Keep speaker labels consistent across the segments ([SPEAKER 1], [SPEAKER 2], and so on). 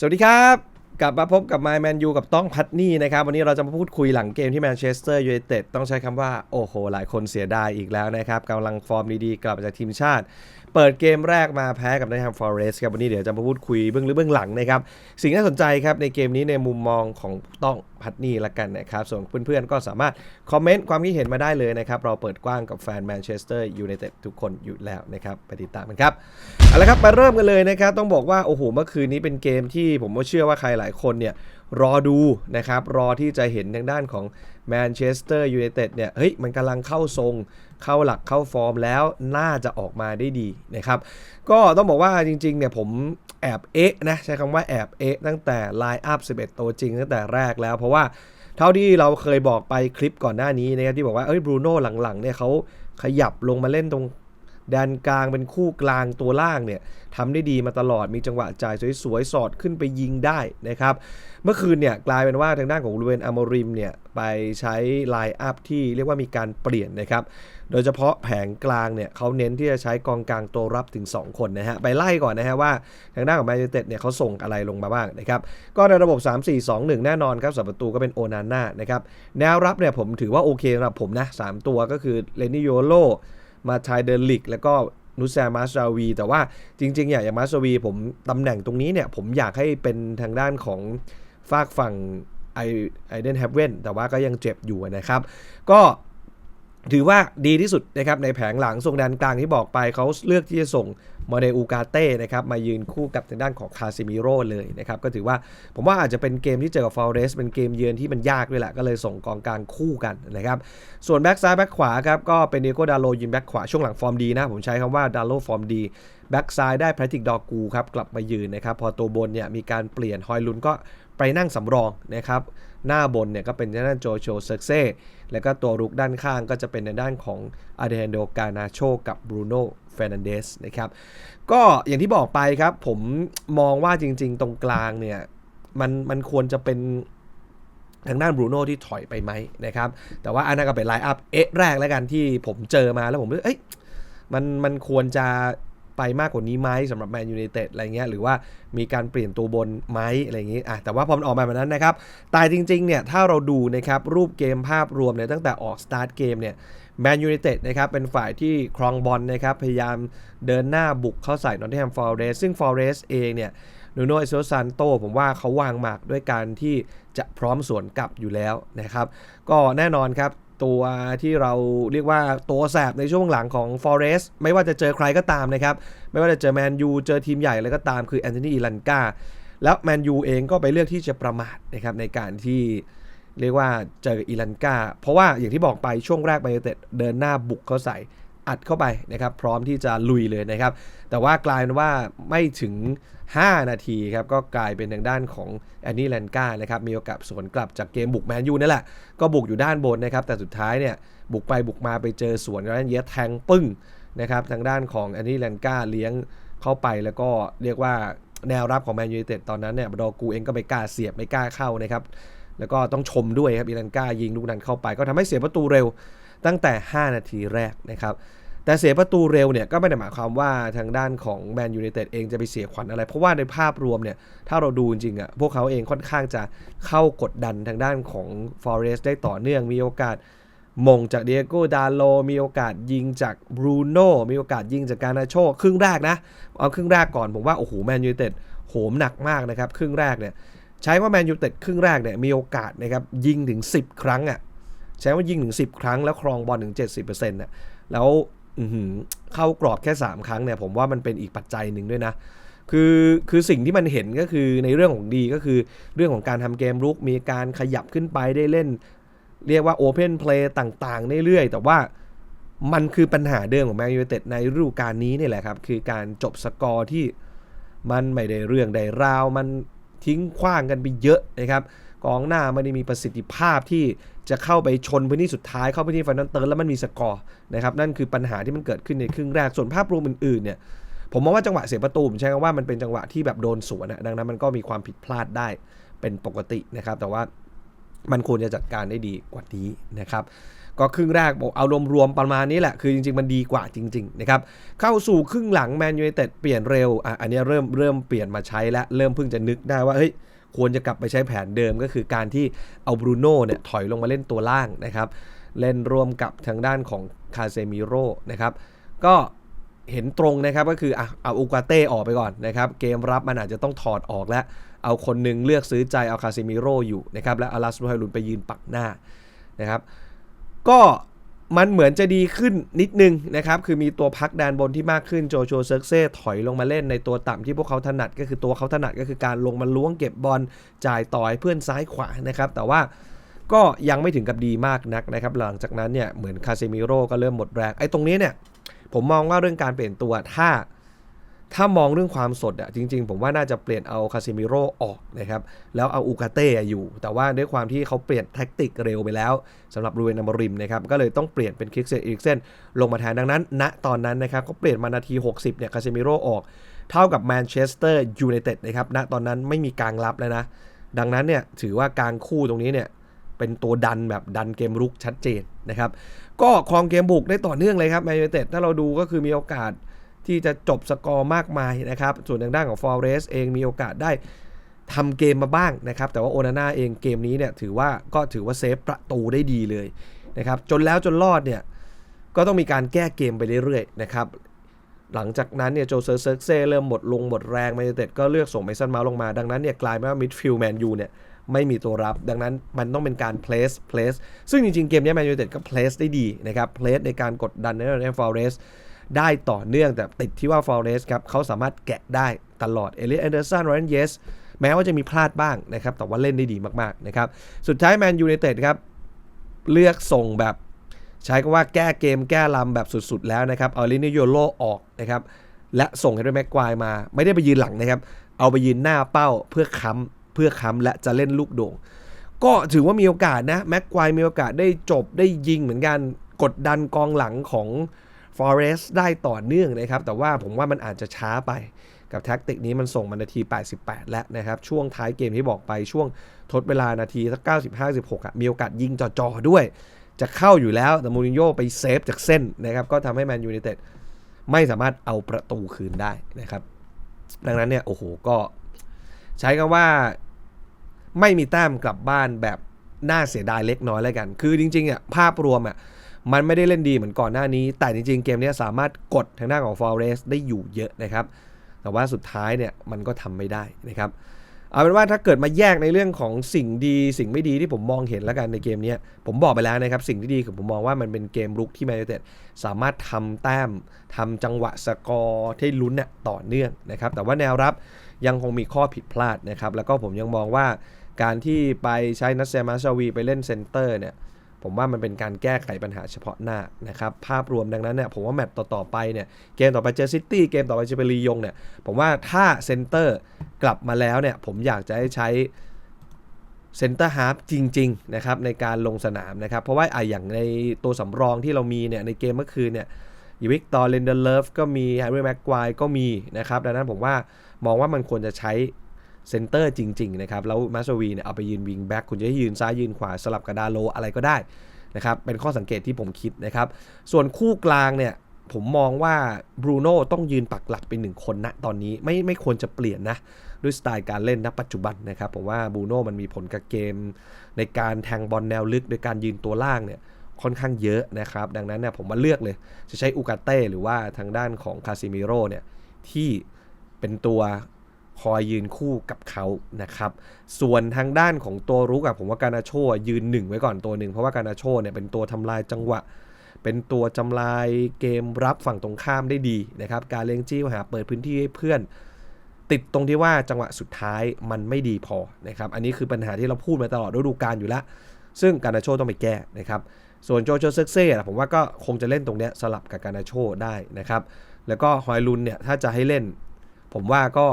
[SPEAKER 1] สวัสดีครับ กลับมาพบกับไมแมนยูกับต้องพัดนี่นะครับ วันนี้เราจะมาพูดคุยหลังเกมที่แมนเชสเตอร์ยูไนเต็ดต้องใช้คำว่า โอ้โห หลายคนเสียดายอีกแล้วนะครับกำลังฟอร์มดีๆ กลับมาจากทีมชาติเปิดเกมแรกมาแพ้กับน t ท n ฟอร์เรสครับวันนี้เดี๋ยวจะมาพูดคุยเบื้องลึกเบื้องหลังนะครับ สิ่งน่าสนใจครับในเกมนี้ในมุมมองของต้องพัดนี่ละกันนะครับ ส่วนเพื่อนๆก็สามารถคอมเมนต์ความคิดเห็นมาได้เลยนะครับ เราเปิดกว้างกับแฟนแมนเชสเตอร์ยูไนเต็ดทุกคนอยู่แล้วนะครับ ไปติดตามกันครับเอาละครับมาเริ่มกันเลยนะครับ ต้องบอกว่าโอ้โหเมื่อคืนนี้เป็นเกมที่ผมเชื่อว่าใครหลายคนเนี่ย รอดูนะครับ รอที่จะเห็นทางด้านของแมนเชสเตอร์ยูไนเต็ดเนี่ย เฮ้ย มันกำลังเข้าทรง เข้าหลักเข้าฟอร์มแล้วน่าจะออกมาได้ดีนะครับ ก็ต้องบอกว่าจริงๆเนี่ยผมแอบเอ๊ะนะ ใช้คำว่าแอบเอ๊ะตั้งแต่ไลน์อัพ 11 ตัวจริงตั้งแต่แรกแล้ว เพราะว่าเท่าที่เราเคยบอกไปคลิปก่อนหน้านี้นะครับที่บอกว่าเอ้ยบรูโน่หลังๆเนี่ยเขาขยับลงมาเล่นตรง แดนกลางเป็นคู่กลางตัวล่างเนี่ยทำได้ดีมาตลอดมีจังหวะจ่ายสวยๆ สอดขึ้นไปยิงได้นะครับ เมื่อคืนเนี่ยกลายเป็นว่าทางด้านของลูเวนอมอริมเนี่ยไปใช้ไลน์อัพที่เรียกว่ามีการเปลี่ยนนะครับ โดยเฉพาะแผงกลางเนี่ยเขาเน้นที่จะใช้กองกลางตัวรับถึง 2 คนนะฮะ ไปไล่ก่อนนะฮะว่าทางด้านของแมนยูเต็ดเนี่ยเขาส่งอะไรลงมาบ้างนะครับ ก็ในระบบ 3-4-2-1 แน่นอนครับสัประตูก็เป็นโอนาน่านะครับ แนวรับเนี่ยผมถือว่าโอเคสำหรับผมนะสามตัวก็คือเลนิโยโล มาชายเดลิก แล้วก็นุสแซมาสราวี แต่ว่าจริงๆอย่างอย่างมาสราวีผมตำแหน่งตรงนี้เนี่ย ผมอยากให้เป็นทางด้านของฝากฝั่งไอไอเดนแฮปเวนแต่ว่าก็ยังเจ็บอยู่นะครับ ก็ถือว่าดีที่สุดนะครับในแผงหลังส่งแดนกลางที่บอกไปเขาเลือกที่จะส่ง มาเดอูกาเต้นะครับมายืนคู่กับทางด้านของคาซิมิโร่เลยนะครับก็ถือว่าผมว่าอาจจะเป็นเกมที่เจอกับฟอเรสเป็นเกมเยือนที่มันยากด้วยแหละก็เลยส่งกองกลางคู่กันนะครับส่วนแบ็กซ้ายแบ็กขวาครับก็เป็นเดโกดาโลยืนแบ็กขวาช่วงหลังฟอร์มดีนะผมใช้คำว่าดาโลฟอร์มดีแบ็กซ้ายได้แพทริกดอกูครับกลับมายืนนะครับพอตัวบนเนี่ยมีการเปลี่ยนฮอยลุนก็ ไปนั่งสำรองนะครับ หน้าบนเนี่ยก็เป็นด้านโจโชเซกเซ่แล้วก็ตัวรุกด้านข้างก็จะเป็นในด้านของอาเดนโดกานาโชกับบรูโน่เฟรนันเดสนะครับ ก็อย่างที่บอกไปครับ ผมมองว่าจริง ๆ ตรงกลางเนี่ยมันมันควรจะเป็นทางด้านบรูโน่ที่ถอยไปไหมนะครับ แต่ว่าอันนั้นก็เป็นไลน์อัพเอะแรกแล้วกันที่ผมเจอมาแล้วผมรู้เอ้ยมันมันควรจะ ไปมากกว่านี้ไหมสำหรับแมนยูไนเต็ดอะไรเงี้ยหรือว่ามีการเปลี่ยนตัวบนไหมอะไรอย่างงี้อะแต่ว่าพอมันออกมาแบบนั้นนะครับแต่จริงๆเนี่ยถ้าเราดูนะครับรูปเกมภาพรวมเนี่ยตั้งแต่ออกสตาร์ทเกมเนี่ยแมนยูไนเต็ดนะครับเป็นฝ่ายที่ครองบอลนะครับพยายามเดินหน้าบุกเข้าใส่นอตติงแฮมฟอร์เรสซึ่งฟอร์เรสเองเนี่ยนูโนเอโซซานโตผมว่าเขาวางหมากด้วยการที่จะพร้อมสวนกลับอยู่แล้วนะครับ ก็แน่นอนครับ ตัวที่เราเรียกว่าตัวแสบในช่วงหลังของ Forest ไม่ว่าจะเจอใครก็ตามนะครับ ไม่ว่าจะเจอแมนยูเจอทีมใหญ่อะไรก็ตามคือแอนโทนีอีลันกาแล้วแมนยูเองก็ไปเลือกที่จะประมาทนะครับในการที่เรียกว่าเจออีลันกาเพราะว่าอย่างที่บอกไปช่วงแรกไปเตเดินหน้าบุกเข้าใส่อัดเข้าไปนะครับ พร้อมที่จะลุยเลยนะครับ แต่ว่ากลายเป็นว่าไม่ถึง 5 นาทีครับ ก็กลายเป็นทางด้านของแอนนี่แลนกานะครับ มีโอกาสสวนกลับจากเกมบุกแมนยูนั่นแหละ ก็บุกอยู่ด้านบนนะครับ แต่สุดท้ายเนี่ย บุกไปบุกมาไปเจอสวนแล้วเยสแทงปึ้งนะครับ ทางด้านของแอนนี่แลนกาเลี้ยงเข้าไปแล้วก็เรียกว่าแนวรับของแมนยูไนเต็ดตอนนั้นเนี่ยบดอกูเองก็ไม่กล้าเสียบไม่กล้าเข้านะครับ แล้วก็ต้องชมด้วยครับอีลันกายิงลูกนั้นเข้าไป ก็ทำให้เสียประตูเร็วตั้งแต่ 5 นาทีแรกนะครับ แต่เสียประตูเร็วเนี่ยก็ไม่ได้หมายความว่าทางด้านของแมนยูไนเต็ดเองจะไปเสียขวัญอะไร เพราะว่าในภาพรวมเนี่ยถ้าเราดูจริงๆอะพวกเขาเองค่อนข้างจะเข้ากดดันทางด้านของ Forest ได้ต่อเนื่องมีโอกาสมงจากเดียโกดาโล มีโอกาสยิงจากบรูโน่มีโอกาสยิงจากการนาโชครึ่งแรกนะ เอาครึ่งแรกก่อนผมว่า โอ้โหแมนยูไนเต็ดโหมหนักมากนะครับ ครึ่งแรกเนี่ยใช้ว่าแมนยูเต็ดครึ่งแรกเนี่ยมีโอกาสนะครับยิงถึง 10 ครั้งอะ่ะใช้ว่ายิงถึง 10 ครั้งแล้วครองบอลถึง 70%น่ะแล้ว เข้ากรอบแค่ 3 ครั้งเนี่ยผมว่ามันเป็นอีกปัจจัยหนึ่งด้วยนะ คือคือสิ่งที่มันเห็นก็คือในเรื่องของดีก็คือเรื่องของการทำเกมรุกมีการขยับขึ้นไปได้เล่น เรียกว่าโอเพนเพลย์ต่างๆเรื่อยๆแต่ว่ามันคือปัญหาเดิมของแมนยูเต็ดในฤดูกาลนี้นี่แหละครับ คือการจบสกอร์ที่มันไม่ได้เรื่องได้ราว มันทิ้งขว้างกันไปเยอะนะครับ กองหน้าไม่ได้มีประสิทธิภาพที่จะเข้าไปชนพื้นที่สุดท้ายเข้าพื้นที่ฟันนันเติร์แล้วมันมีสกอร์นะครับนั่นคือปัญหาที่มันเกิดขึ้นในครึ่งแรกส่วนภาพรวมอื่นๆเนี่ยผมมองว่าจังหวะเสียประตูผมใช้คำว่ามันเป็นจังหวะที่แบบโดนสวนนะดังนั้นมันก็มีความผิดพลาดได้เป็นปกตินะครับ แต่ว่ามันควรจะจัดการได้ดีกว่านี้นะครับ ก็ครึ่งแรกบอกเอารวมๆประมาณนี้แหละ คือจริงๆ มันดีกว่าจริงๆนะครับเข้าสู่ครึ่งหลังแมนยู i นเต็ดเปลี่ยนเร็วอะอันนี้เริ่มเริ่มเปลี่ยนมาใช้แล้วเริ่มเพิ่งจะนึกได้ว่าเฮ้ย ควรจะกลับไปใช้แผนเดิมก็คือการที่เอาบรูโน่เนี่ยถอยลงมาเล่นตัวล่างนะครับ เล่นร่วมกับทางด้านของคาเซมิโร่นะครับ ก็เห็นตรงนะครับก็คืออะเอาอูกาเต้ออกไปก่อนนะครับ เกมรับมันอาจจะต้องถอดออกแล้ว เอาคนหนึ่งเลือกซื้อใจเอาคาเซมิโร่อยู่นะครับ แล้วอารัสโรไฮลุนไปยืนปักหน้านะครับ ก็ มันเหมือนจะดีขึ้นนิดนึงนะครับ คือมีตัวพักแดนบนที่มากขึ้นโจโจเซิร์กเซ่ถอยลงมาเล่นในตัวต่ำที่พวกเขาถนัด ก็คือตัวเขาถนัดก็คือการลงมาล้วงเก็บบอลจ่ายต่อยเพื่อนซ้ายขวานะครับ แต่ว่าก็ยังไม่ถึงกับดีมากนักนะครับ หลังจากนั้นเนี่ยเหมือนคาเซมิโร่ก็เริ่มหมดแรงไอ้ตรงนี้เนี่ยผมมองว่าเรื่องการเปลี่ยนตัวถ้า ถ้ามองเรื่องความสดอะจริง ๆ ผมว่าน่าจะเปลี่ยนเอาคาซิมิโร่ออกนะครับ แล้วเอาอูกาเต้อยู่ แต่ว่าด้วยความที่เขาเปลี่ยนแท็กติกเร็วไปแล้วสำหรับรูเวนอมริมนะครับ ก็เลยต้องเปลี่ยนเป็นคลิกเซนอีกเซนลงมาแทนดังนั้น ณตอนนั้นนะครับ ก็เปลี่ยนมานาที 60เนี่ยคาซิมิโร่ออก เท่ากับแมนเชสเตอร์ยูไนเต็ดนะครับณตอนนั้นไม่มีกลางรับแล้วนะ ดังนั้นเนี่ยถือว่ากลางคู่ตรงนี้เนี่ยเป็นตัวดันแบบดันเกมรุกชัดเจนนะครับก็ครองเกมบุกได้ต่อเนื่องเลยครับแมนยูไนเต็ดถ้าเราดูก็คือมีโอกาส ที่จะจบสกอร์มากมายนะครับ ส่วนทางด้านของฟอร์เรสเองมีโอกาสได้ทำเกมมาบ้างนะครับ แต่ว่าโอนาน่าเองเกมนี้เนี่ยถือว่าก็ถือว่าเซฟประตูได้ดีเลยนะครับจนแล้วจนรอดเนี่ยก็ต้องมีการแก้เกมไปเรื่อยๆนะครับหลังจากนั้นเนี่ยโจเซอร์เซิร์กเซ่เริ่มหมดลงหมดแรงแมนยูเต็ดก็เลือกส่งไมซันมาลงมาดังนั้นเนี่ยกลายเป็นว่ามิดฟิลด์แมนยูเนี่ยไม่มีตัวรับ ดังนั้นมันต้องเป็นการ place place ซึ่งจริงๆ เกมนี้แมนยูเต็ดก็ place ได้ดีนะครับ place ในการกดดันในเรื่องฟอร์เรส ได้ต่อเนื่องแต่ติดที่ว่าฟอร์เรสครับเขาสามารถแกะได้ตลอดเอลิสแอนเดอร์สันไร a นเยสแม้ว่าจะมีพลาดบ้างนะครับ แต่ว่าเล่นได้ดีมาก ๆ นะครับ สุดท้ายแมนยู i นเต็ดครับ เลือกส่งแบบ ใช้คำว่าแก้เกมแก้ลำแบบสุด ๆ แล้วนะครับ เอาลินโยโลออกนะครับ และส่งให้ด้วยแม็กควายมา ไม่ได้ไปยืนหลังนะครับ เอาไปยืนหน้าเป้าเพื่อค้ำเพื่อค้ำและจะเล่นลูกโด่ง ก็ถือว่ามีโอกาสนะแม็กควายมีโอกาสได้จบได้ยิงเหมือนกันกดดันกองหลังของ Forest ได้ต่อเนื่องนะครับ แต่ว่าผมว่ามันอาจจะช้าไปกับแท็กติกนี้มันส่งมานาที 88 แล้วนะครับ ช่วงท้ายเกมที่บอกไปช่วงทดเวลานาทีสัก90 56อะมีโอกาสยิงจ่อๆด้วย จะเข้าอยู่แล้วแต่มูรินโญ่ไปเซฟจากเส้นนะครับ ก็ทำให้แมนยูไนเต็ดไม่สามารถเอาประตูคืนได้นะครับ ดังนั้นเนี่ย โอ้โหก็ใช้คำว่าไม่มีแต้มกลับบ้านแบบน่าเสียดายเล็กน้อยแล้วกัน คือจริงๆอะภาพรวมอะ มันไม่ได้เล่นดีเหมือนก่อนหน้านี้ แต่จริงๆ เกมนี้สามารถกดทางด้านของ Forest ได้อยู่เยอะนะครับ แต่ว่าสุดท้ายเนี่ยมันก็ทำไม่ได้นะครับเอาเป็นว่าถ้าเกิดมาแยกในเรื่องของสิ่งดี สิ่งไม่ดีที่ผมมองเห็นแล้วกันในเกมนี้ผมบอกไปแล้วนะครับ สิ่งที่ดีคือผมมองว่ามันเป็นเกมรุกที่แมนยูเต็ดสามารถทำแต้มทำจังหวะสกอร์ที่ลุ้นเนี่ยต่อเนื่องนะครับ แต่ว่าแนวรับยังคงมีข้อผิดพลาดนะครับ แล้วก็ผมยังมองว่าการที่ไปใช้นัสเซมาชาวีไปเล่นเซนเตอร์เนี่ย ผมว่ามันเป็นการแก้ไขปัญหาเฉพาะหน้านะครับ ภาพรวมดังนั้นเนี่ยผมว่าแมตต์ต่อ ๆ ไปเนี่ยเกมต่อไปเจอซิตี้เกมต่อไปจะเป็นลียงเนี่ยผมว่าถ้าเซนเตอร์กลับมาแล้วเนี่ยผมอยากจะให้ใช้เซนเตอร์ฮาร์ฟจริง ๆ นะครับ ในการลงสนามนะครับ เพราะว่าไออย่างในตัวสำรองที่เรามีเนี่ยในเกมเมื่อคืนเนี่ยอีวิกตอร์เลนเดอร์เลฟก็มีแฮร์รี่แม็กควายก็มีนะครับ ดังนั้นผมว่ามองว่ามันควรจะใช้ เซนเตอร์จริงๆนะครับแล้วมาสวีเนี่ยเอาไปยืนวิงแบ็กคุณจะให้ยืนซ้ายยืนขวาสลับกับดาโลอะไรก็ได้นะครับเป็นข้อสังเกตที่ผมคิดนะครับ ส่วนคู่กลางเนี่ยผมมองว่าบรูโน่ต้องยืนปักหลักเป็นหนึ่งคนนะตอนนี้ไม่ไม่ควรจะเปลี่ยนนะ ด้วยสไตล์การเล่นณปัจจุบันนะครับผมว่าบรูโน่มันมีผลกับเกม ในการแทงบอลแนวลึกโดยการยืนตัวล่างเนี่ยค่อนข้างเยอะนะครับ ดังนั้นเนี่ยผมมาเลือกเลย จะใช้อูกาเต้หรือว่าทางด้านของคาซิมิโร่เนี่ยที่เป็นตัว คอยยืนคู่กับเขานะครับ ส่วนทางด้านของตัวรุกอะผมว่าการาโชยืนหนึ่งไว้ก่อนตัวหนึ่งเพราะว่าการาโชเนี่ยเป็นตัวทำลายจังหวะ เป็นตัวจำลายเกมรับฝั่งตรงข้ามได้ดีนะครับ การเลี้ยงจี้หาเปิดพื้นที่ให้เพื่อน ติดตรงที่ว่าจังหวะสุดท้ายมันไม่ดีพอนะครับ อันนี้คือปัญหาที่เราพูดมาตลอดฤดูกาลอยู่แล้ว ซึ่งการาโชต้องไปแก้นะครับส่วนโจโจเซกเซ่ผมว่าก็คงจะเล่นตรงเนี้ยสลับกับการาโชได้นะครับ แล้วก็ฮอยลุนเนี่ยถ้าจะให้เล่น ผมว่าก็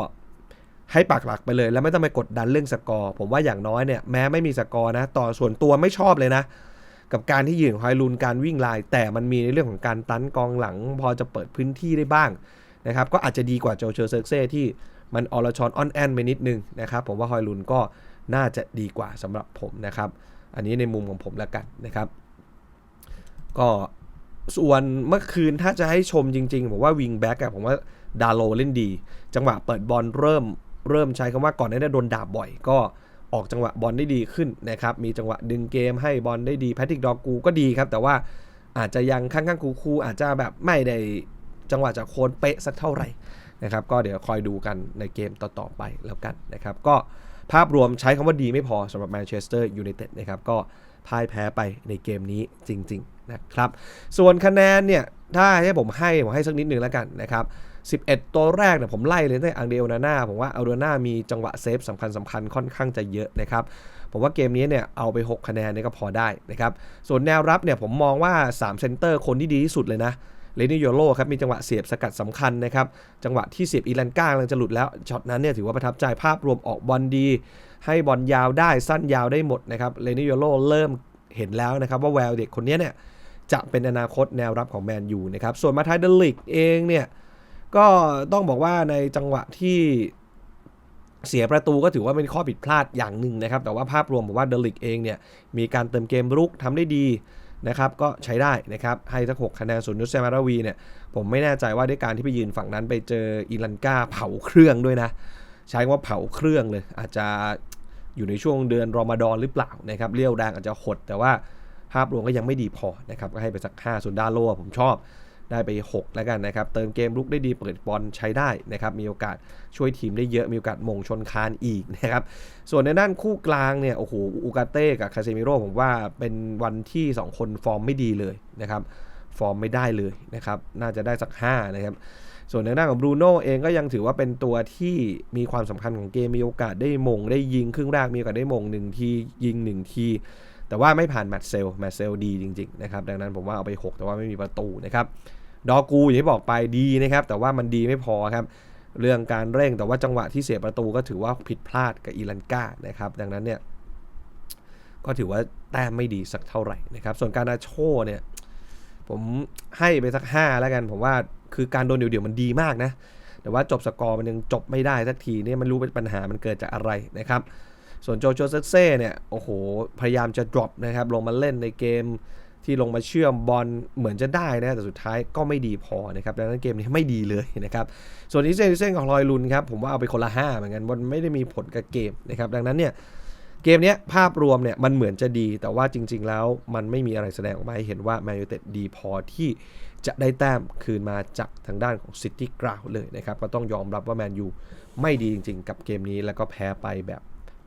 [SPEAKER 1] ให้ปักหลักไปเลย แล้วไม่ต้องไปกดดันเรื่องสกอร์ ผมว่าอย่างน้อยเนี่ยแม้ไม่มีสกอร์นะ ต่อส่วนตัวไม่ชอบเลยนะ กับการที่ยืนฮอยลุนการวิ่งลาย แต่มันมีในเรื่องของการตันกองหลัง พอจะเปิดพื้นที่ได้บ้างนะครับก็อาจจะดีกว่าโจเชอร์เซกเซ่ที่มันออลชอนออนแอนไปนิดนึงนะครับผมว่าฮอยลุนก็น่าจะดีกว่าสำหรับผมนะครับ อันนี้ในมุมของผมแล้วกันนะครับ ก็ส่วนเมื่อคืนถ้าจะให้ชมจริงๆ ผมว่าวิงแบ็กอะผมว่าดาโลเล่นดี จังหวะเปิดบอลเริ่ม เริ่มใช้คำว่าก่อนหน้านี้โดนด่าบ่อย ก็ออกจังหวะบอลได้ดีขึ้นนะครับ มีจังหวะดึงเกมให้บอลได้ดีแพทริกดอกูก็ดีครับ แต่ว่าอาจจะยังข้างๆคูๆอาจจะแบบไม่ได้จังหวะจากโคนเป๊ะสักเท่าไหร่นะครับ ก็เดี๋ยวคอยดูกันในเกมต่อๆไปแล้วกันนะครับ ก็ภาพรวมใช้คำว่าดีไม่พอสำหรับแมนเชสเตอร์ยูไนเต็ดนะครับ ก็พ่ายแพ้ไปในเกมนี้จริง ๆ นะครับ ส่วนคะแนนเนี่ย ถ้าให้ผมให้ ผมให้สักนิดหนึ่งแล้วกันนะครับ 11 ตัวแรกเนี่ยผมไล่เลยตั้งแต่อังเดลนาน่าผมว่าอัลโดนามีจังหวะเซฟสำคัญสำคัญค่อนข้างจะเยอะนะครับผมว่าเกมนี้เนี่ยเอาไป 6 คะแนนเนี่ยก็พอได้นะครับส่วนแนวรับเนี่ยผมมองว่า 3 เซนเตอร์คนที่ดีที่สุดเลยนะเลนี่โยโรครับมีจังหวะเสียบสกัดสำคัญนะครับจังหวะที่เสียบอีลันก้ากำลังจะหลุดแล้วช็อตนั้นเนี่ยถือว่าประทับใจภาพรวมออกบอลดี ให้บอลยาวได้สั้นยาวได้หมดนะครับเลนี่โยโรเริ่มเห็นแล้วนะครับว่าแววเด็กคนนี้เนี่ยจะเป็นอนาคตแนวรับของแมนยูนะครับส่วนมาไทยเดลิกเองเนี่ย ก็ต้องบอกว่าในจังหวะที่เสียประตูก็ถือว่าเป็นข้อผิดพลาดอย่างหนึ่งนะครับ แต่ว่าภาพรวมผมว่าเดลิกเองเนี่ยมีการเติมเกมรุกทำได้ดีนะครับก็ใช้ได้นะครับให้สักหกคะแนนส่วนนุสเซมาราวีเนี่ยผมไม่แน่ใจว่าด้วยการที่ไปยืนฝั่งนั้นไปเจออีลันกาเผาเครื่องด้วยนะ ใช้คำว่าเผาเครื่องเลย อาจจะอยู่ในช่วงเดือนรอมฎอนหรือเปล่านะครับเลี้ยวแรงอาจจะหด แต่ว่าภาพรวมก็ยังไม่ดีพอนะครับก็ให้ไปสัก5ส่วนดาโลผมชอบ ได้ไป 6 แล้วกันนะครับเติมเกมลุกได้ดีเปิดบอลใช้ได้นะครับมีโอกาสช่วยทีมได้เยอะมีโอกาสมงชนคานอีกนะครับส่วนในด้านคู่กลางเนี่ยโอ้โหอูกาเต้กับคาเซมิโร่ผมว่าเป็นวันที่ 2 คนฟอร์มไม่ดีเลยนะครับฟอร์มไม่ได้เลยนะครับน่าจะได้สัก 5 นะครับส่วนในด้านของบรูโน่เองก็ยังถือว่าเป็นตัวที่มีความสำคัญของเกมมีโอกาสได้มง ได้ยิงครึ่งแรกมีโอกาสได้มงหนึ่งทียิงหนึ่งที แต่ว่าไม่ผ่านแมตช์เซลแมตช์เซลดีจริงๆนะครับดังนั้นผมว่าเอาไป 6 แต่ว่าไม่มีประตูนะครับดอกูอย่างที่บอกไปดีนะครับแต่ว่ามันดีไม่พอครับเรื่องการเร่งแต่ว่าจังหวะที่เสียประตูก็ถือว่าผิดพลาดกับอีลันกานะครับดังนั้นเนี่ยก็ถือว่าแต้มไม่ดีสักเท่าไหร่นะครับ ส่วนการนาโชเนี่ยผมให้ไปสัก 5 แล้วกัน ผมว่าคือการโดนเดี่ยวๆมันดีมากนะ แต่ว่าจบสกอร์มันยังจบไม่ได้สักทีเนี่ยมันรู้เป็นปัญหามันเกิดจากอะไรนะครับ ส่วนโจโจเซเซ่เนี่ย โอ้โห พยายามจะ drop นะครับ ลงมาเล่นในเกมที่ลงมาเชื่อมบอลเหมือนจะได้นะ แต่สุดท้ายก็ไม่ดีพอนะครับ ดังนั้นเกมนี้ไม่ดีเลยนะครับ ส่วนอีเซนอีเซนของลอยลุนครับ ผมว่าเอาไปคนละ 5 เหมือนกันมันไม่ได้มีผลกับเกมนะครับ ดังนั้นเนี่ยเกมนี้ภาพรวมเนี่ยมันเหมือนจะดี แต่ว่าจริง ๆ แล้วมันไม่มีอะไรแสดงออกมาให้เห็นว่าแมนยูเต็ดดีพอที่จะได้แต้มคืนมาจากทางด้านของซิตี้กราวเลยนะครับ ก็ต้องยอมรับว่าแมนยูไม่ดีจริง ๆ กับเกมนี้แล้วก็แพ้ไปแบบ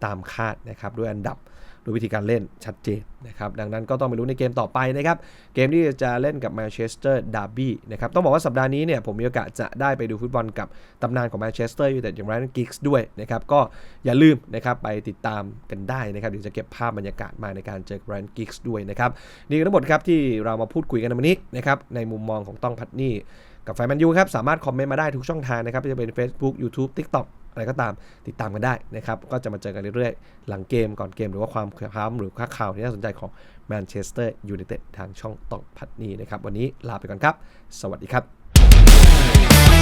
[SPEAKER 1] ตามคาดนะครับด้วยอันดับด้วยวิธีการเล่นชัดเจนนะครับดังนั้นก็ต้องไปรู้ในเกมต่อไปนะครับเกมที่จะเล่นกับแมนเชสเตอร์ดาร์บี้นะครับต้องบอกว่าสัปดาห์นี้เนี่ยผมมีโอกาสจะได้ไปดูฟุตบอลกับตำนานของแมนเชสเตอร์ยูไนเต็ดอย่างไรนันกิกส์ด้วยนะครับก็อย่าลืมนะครับไปติดตามกันได้นะครับเดี๋ยวจะเก็บภาพบรรยากาศมาในการเจอแบรนด์กิกส์ด้วยนะครับนี่ทั้งหมดครับที่เรามาพูดคุยกันในวันนี้นะครับในมุมมองของต้องพัดนี่กับแฟนแมนยูครับสามารถคอมเมนต์มาได้ทุกช่องทางนะครับจะเป็น Facebook YouTube TikTok อะไรก็ตามติดตามกันได้นะครับก็จะมาเจอกันเรื่อยๆ หลังเกมก่อนเกมหรือว่าความคล้ำหรือค่าข่าวที่น่าสนใจของแมนเชสเตอร์ยูไนเต็ดทางช่องต่องพัดนี้นะครับวันนี้ลาไปก่อนครับ สวัสดีครับ